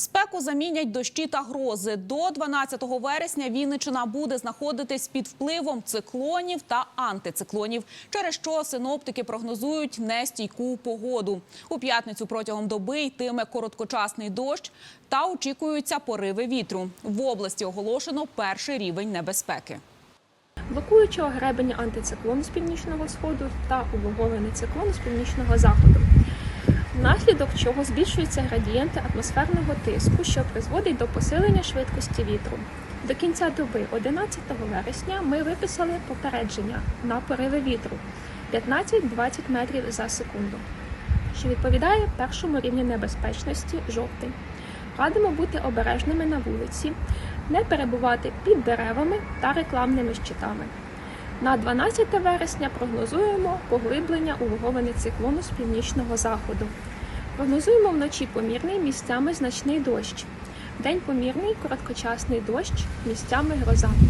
Спеку замінять дощі та грози. До 12 вересня Вінниччина буде знаходитись під впливом циклонів та антициклонів, через що синоптики прогнозують нестійку погоду. У п'ятницю протягом доби йтиме короткочасний дощ та очікуються пориви вітру. В області оголошено перший рівень небезпеки. блокуючого гребеня антициклону з північного сходу та улоговений циклон з північного заходу, внаслідок чого збільшуються градієнти атмосферного тиску, що призводить до посилення швидкості вітру. До кінця доби 11 вересня ми виписали попередження на пориви вітру 15-20 метрів за секунду, що відповідає першому рівню небезпечності жовтий. Радимо бути обережними на вулиці, не перебувати під деревами та рекламними щитами. На 12 вересня прогнозуємо поглиблення улоговини циклону з північного заходу. Прогнозуємо вночі помірний місцями значний дощ. День помірний короткочасний дощ, місцями гроза.